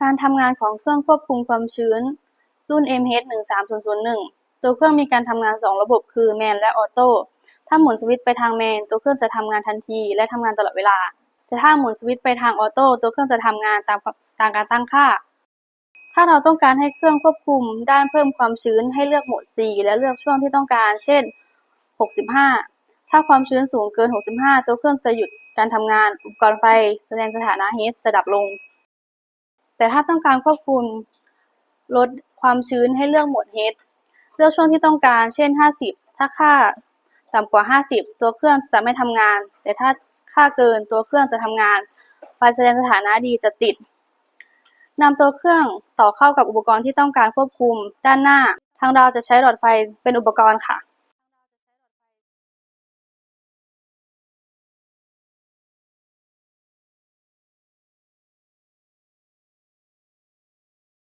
การทำงานของเครื่องควบคุมความชื้น รุ่น MH13001 ตัวเครื่องมีการทำงาน 2 ระบบคือแมนและออโต้ ถ้าหมุนสวิตช์ไปทางแมน ตัวเครื่องจะทำงานทันทีและทำงานตลอดเวลา แต่ถ้าหมุนสวิตช์ไปทางออโต้ ตัวเครื่องจะทำงานตามตามการตั้งค่า ถ้าเราต้องการให้เครื่องควบคุมด้านเพิ่มความชื้นให้เลือกโหมด C และเลือกช่วงที่ต้องการ เช่น 65 ถ้าความชื้นสูงเกิน 65 ตัวเครื่องจะหยุดการทำงาน อุปกรณ์ไฟ แสดงสถานะ H จะดับลง แต่ถ้าต้องการควบคุมลดความชื้นให้เลือกโหมด H เลือกช่วงที่ต้องการ เช่น 50 ถ้าค่าต่ำกว่า 50 ตัวเครื่องจะไม่ทำงาน แต่ถ้าค่าเกินตัวเครื่องจะทำงาน ไฟแสดงสถานะดีจะติดนำตัวเครื่องต่อเข้ากับอุปกรณ์ที่ต้องการควบคุมด้านหน้า ทางเราจะใช้หลอดไฟเป็นอุปกรณ์ค่ะ